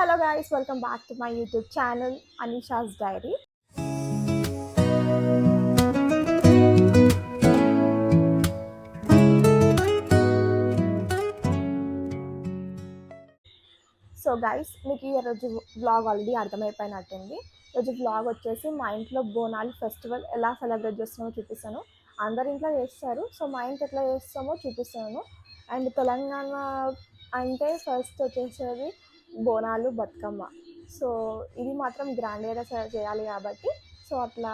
Hello guys welcome back to my YouTube channel Anisha's diary so guys మీకు ఈ రోజు vlog already అర్థమైపోయినట్టుంది. రోజు vlog వచ్చేసి మా ఇంట్లో బోనాలు ఫెస్టివల్ ఎలా సెలబ్రేట్ చేస్తామో చూపిస్తాను. అందరి ఇంట్లో చేస్తారు. సో మా ఇంట్లో ఎట్లా చేస్తామో చూపిస్తాను. అండ్ తెలంగాణ అంటే ఫస్ట్ వచ్చేసేది బోనాలు బతుకమ్మ. సో ఇది మాత్రం గ్రాండ్గా చేయాలి కాబట్టి సో అట్లా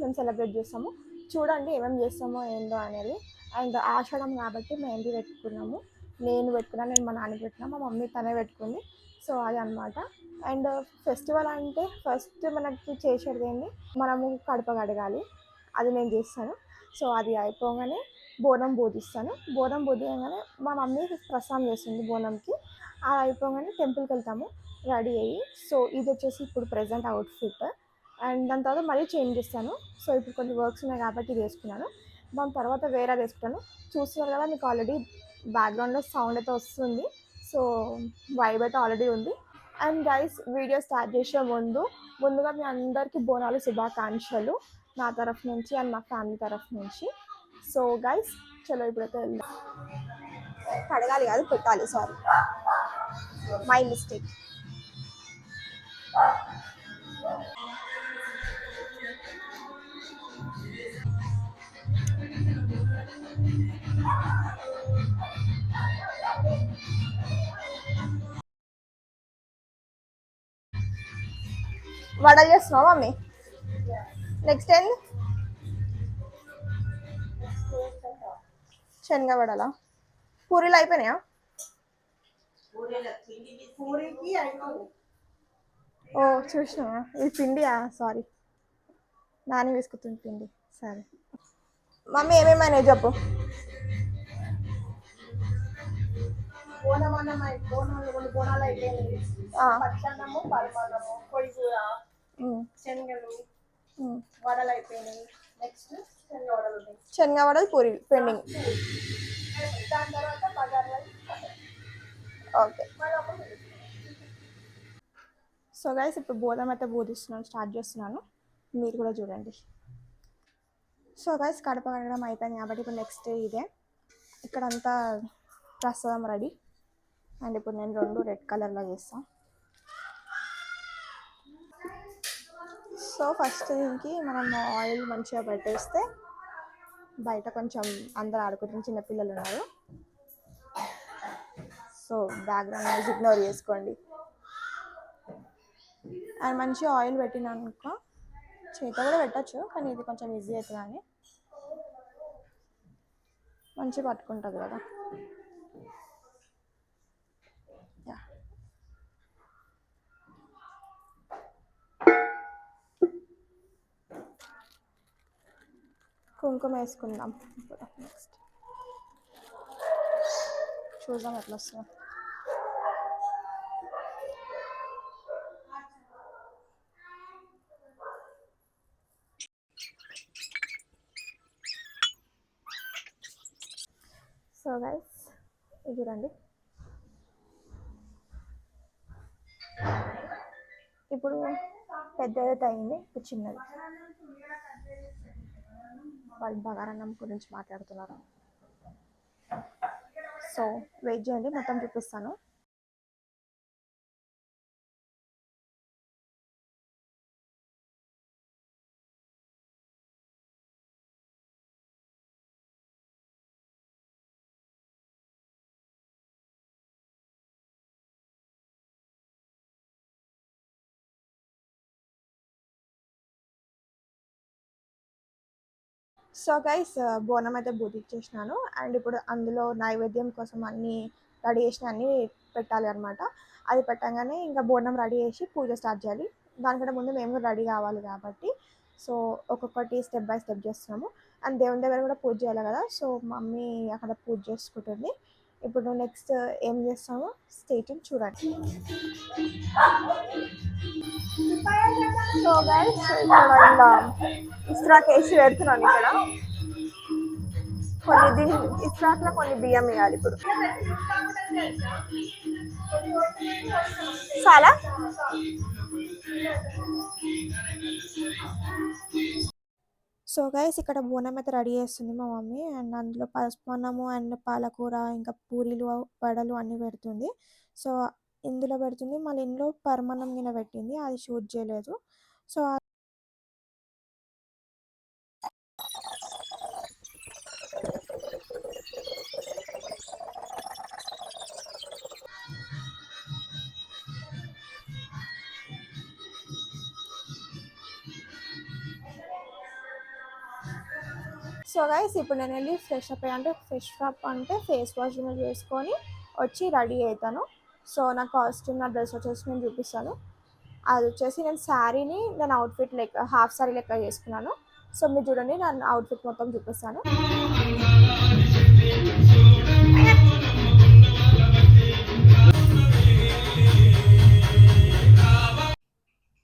మేము సెలబ్రేట్ చేస్తాము. చూడండి ఏమేమి చేస్తామో ఏందో అనేది. అండ్ ఆషాఢం కాబట్టి మెహందీ పెట్టుకున్నాము. నేను పెట్టుకున్నా నేను మా నాన్న పెట్టినా మా మమ్మీ తనే పెట్టుకుంది. సో అది అనమాట అండ్ ఫెస్టివల్ అంటే ఫస్ట్ మనకి చేసేది ఏంటి మనము కడప కడగాలి. అది నేను చేస్తాను. సో అది అయిపోగానే బోనం బోధిస్తాను. బోనం బోధించగానే మా మమ్మీ ప్రసాదం చేస్తుంది బోనంకి. అది అయిపోగానే టెంపుల్కి వెళ్తాము రెడీ అయ్యి. సో ఇది వచ్చేసి ఇప్పుడు ప్రజెంట్ అవుట్ఫిట్. అండ్ దాని తర్వాత మళ్ళీ చేంజ్ చేస్తాను. సో ఇప్పుడు కొన్ని వర్క్స్ ఉన్నాయి కాబట్టి ఇది వేసుకున్నాను. దాని తర్వాత వేరే వేసుకుంటాను. చూస్తున్నారు కదా మీకు ఆల్రెడీ బ్యాక్గ్రౌండ్లో సౌండ్ అయితే వస్తుంది. సో వైబ్ అయితే ఆల్రెడీ ఉంది. అండ్ గైస్ వీడియో స్టార్ట్ చేసే ముందు ముందుగా మీ అందరికీ బోనాలు శుభాకాంక్షలు. నా తరఫు నుంచి అండ్ మా ఫ్యామిలీ తరఫు నుంచి. సో గైస్ చలో ఇప్పుడైతే వెళ్దాం. కడగాలి కాదు పెట్టాలి సారీ మై మిస్టేక్ వడలు చేస్తున్నావా మమ్మీ? నెక్స్ట్ ఏంది శనగ వడలా పూరీలు అయిపోయినాయా? ఓ చూసినా ఇది పిండియా? సారీ నాని వేసుకుతుంది పిండి. సరే. మమ్మీ ఏమేమైనా చెప్పు. శనగలు. వడలు అయిపోయినాయి నెక్స్ట్ శనగ వడలు ఉన్నాయి శనగ వడలు పూరి పెండింగ్. దాని తర్వాత బగారు ఓకే. సో గైస్ ఇప్పుడు బోధం అయితే బోధిస్తున్నాను స్టార్ట్ చేస్తున్నాను. మీరు కూడా చూడండి. సో గైస్ కడప కడగడం అయిపోయింది కాబట్టి ఇప్పుడు నెక్స్ట్ ఇదే. ఇక్కడంతా ప్రసాదం రెడీ అండ్ ఇప్పుడు నేను రెండు రెడ్ కలర్లో చేస్తాను సో ఫస్ట్ దీనికి మనం ఆయిల్ మంచిగా పెట్టేస్తే బయట కొంచెం అందరు ఆడుకుంటున్న చిన్నపిల్లలు ఉన్నారు. సో బ్యాక్గ్రౌండ్ నాయిస్ ఇగ్నోర్ చేసుకోండి. అండ్ మంచి ఆయిల్ పెట్టినాక చేత కూడా పెట్టచ్చు కానీ ఇది కొంచెం ఈజీ అవుతుంది అని మంచిగా పట్టుకుంటుంది కదా. కుంకుమ వేసుకుందాం. ఇప్పుడు నెక్స్ట్ చూద్దాం ఎట్లా వస్తుందో. సో గైస్ ఇది చూడండి. ఇప్పుడు పెద్దది అయింది ఇప్పుడు చిన్నది. వాళ్ళు బగారన్నం గురించి మాట్లాడుతున్నారు. సో వెయిట్ చేయండి మొత్తం చూపిస్తాను. సో గైస్ uh, బోనం అయితే బూతిచ్చేసినాను అండ్ ఇప్పుడు అందులో నైవేద్యం కోసం అన్ని రెడీ చేసిన అన్ని పెట్టాలి అనమాట అది పెట్టగానే ఇంకా బోనం రెడీ చేసి పూజ స్టార్ట్ చేయాలి. దానికంటే ముందు మేము కూడా రెడీ కావాలి కాబట్టి. సో ఒక్కొక్కటి స్టెప్ బై స్టెప్ చేస్తున్నాము. అండ్ దేవుని దగ్గర కూడా పూజ చేయాలి కదా. సో మమ్మీ అక్కడ పూజ చేసుకుంటుంది. ఇప్పుడు నెక్స్ట్ uh, ఏం చేస్తామో? స్టేట్ని చూడండి. సో గైస్ ఇక్కడ ఇస్త్రాక్ వేసి పెడుతున్నాను ఇక్కడ. కొన్ని దీని ఇస్రాట్లో కొన్ని బియ్యం వేయాలి ఇప్పుడు. చాలా? సో గైస్ ఇక్కడ బోనం అయితే రెడీ చేస్తుంది మా మమ్మీ. అండ్ అందులో పసుపన్నము అండ్ పాలకూర ఇంకా పూరీలు వడలు అన్నీ పెడుతుంది. సో ఇందులో పెడుతుంది. మళ్ళీ ఇందులో పరమాన్నం కింద పెట్టింది. అది షూట్ చేయలేదు. సో సో గైస్ ఇప్పుడు నేను వెళ్ళి ఫ్రెష్ అప్ అయ్యి అంటే ఫ్రెష్ అప్ అంటే ఫేస్ వాష్ చేసుకొని వచ్చి రెడీ అవుతాను. సో నా కాస్ట్యూమ్ నా డ్రెస్ వచ్చేసి నేను చూపిస్తాను. అది వచ్చేసి నేను శారీని నేను అవుట్ఫిట్ లెక్క హాఫ్ శారీ లెక్క చేసుకున్నాను. సో మీరు చూడండి నేను అవుట్ఫిట్ మొత్తం చూపిస్తాను.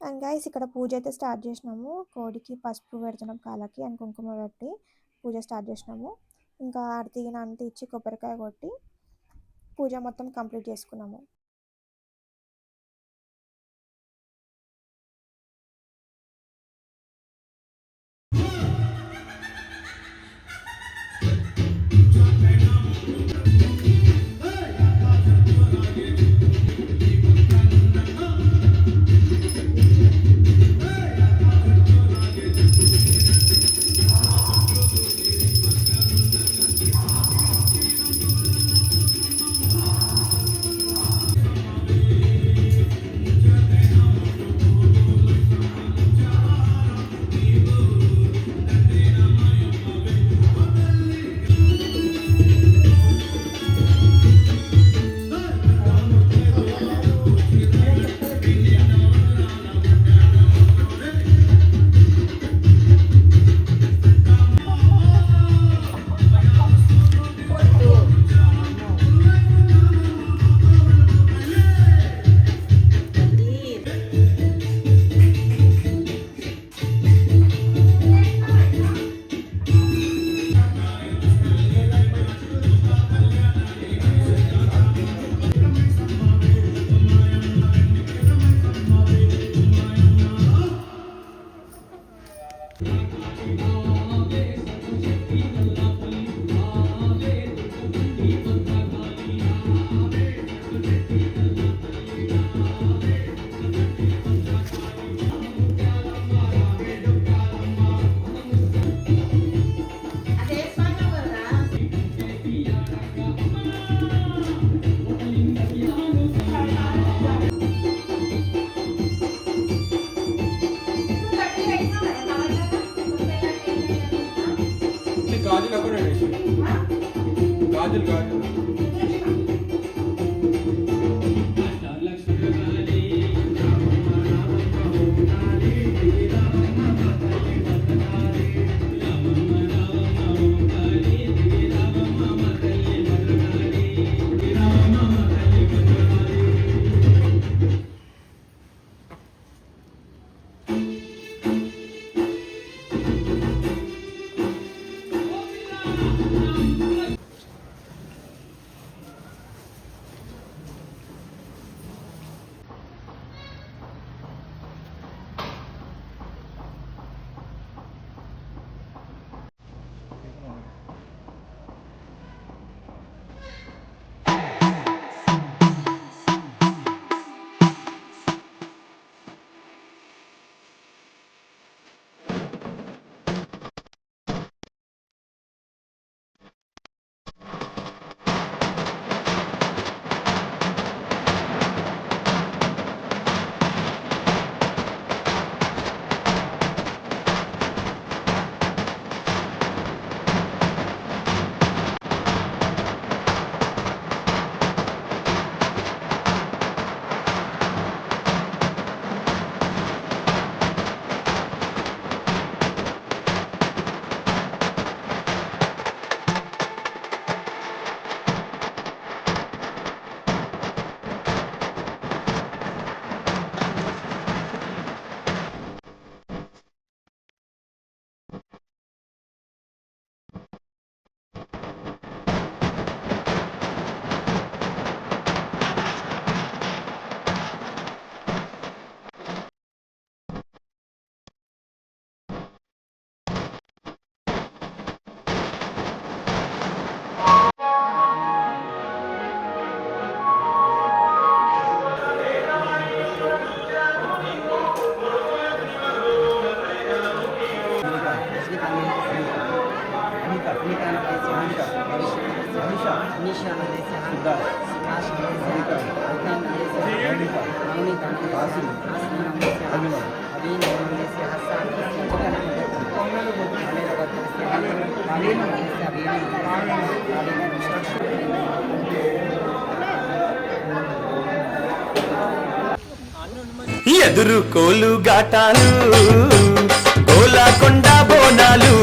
అండ్ గైస్ ఇక్కడ పూజ అయితే స్టార్ట్ చేసినాము. కోడికి పసుపు పెడుతున్నాం కాళ్ళకి అండ్ కుంకుమ పెట్టి. పూజ స్టార్ట్ చేసినాము. ఇంకా ఆరతి అంత ఇచ్చి కొబ్బరికాయ కొట్టి పూజ మొత్తం కంప్లీట్ చేసుకున్నాము. Adil Gaye. ఎదురు కోలు గాటాలు గోలాకొండ బోనాలు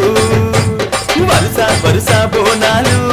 వరుస వరుస బోనాలు.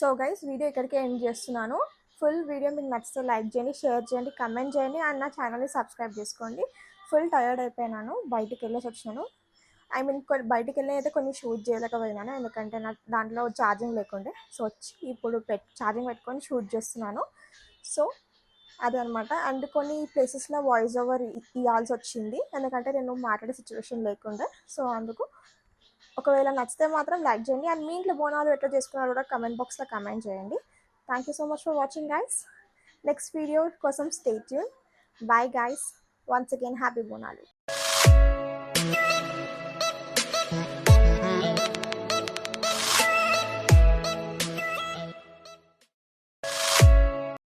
సో గైస్ వీడియో ఇక్కడికే ఎండ్ చేస్తున్నాను. ఫుల్ వీడియో మీకు నచ్చితే లైక్ చేయండి షేర్ చేయండి కమెంట్ చేయండి అండ్ నా ఛానల్ని సబ్స్క్రైబ్ చేసుకోండి. ఫుల్ టయర్డ్ అయిపోయినాను బయటికి వెళ్ళేసి వచ్చినాను. ఐ మీన్ కొన్ని బయటికి వెళ్ళి అయితే కొన్ని షూట్ చేయలేకపోయినాను ఎందుకంటే నా దాంట్లో ఛార్జింగ్ లేకుండే. సో వచ్చి ఇప్పుడు పెట్ ఛార్జింగ్ పెట్టుకొని షూట్ చేస్తున్నాను. సో అదనమాట. అండ్ కొన్ని ప్లేసెస్లో వాయిస్ ఓవర్ ఇవ్వాల్సి వచ్చింది ఎందుకంటే నేను మాట్లాడే సిచ్యువేషన్ లేకుండే. సో అందుకు ఒకవేళ నచ్చితే మాత్రం లైక్ చేయండి. అండ్ మీ ఇంట్లో బోనాలు ఎట్లా చేసుకున్నారో కూడా కమెంట్ బాక్స్లో కమెంట్ చేయండి. Thank you so much for watching guys next video కోసం stay tune bye guys once again happy Bonalu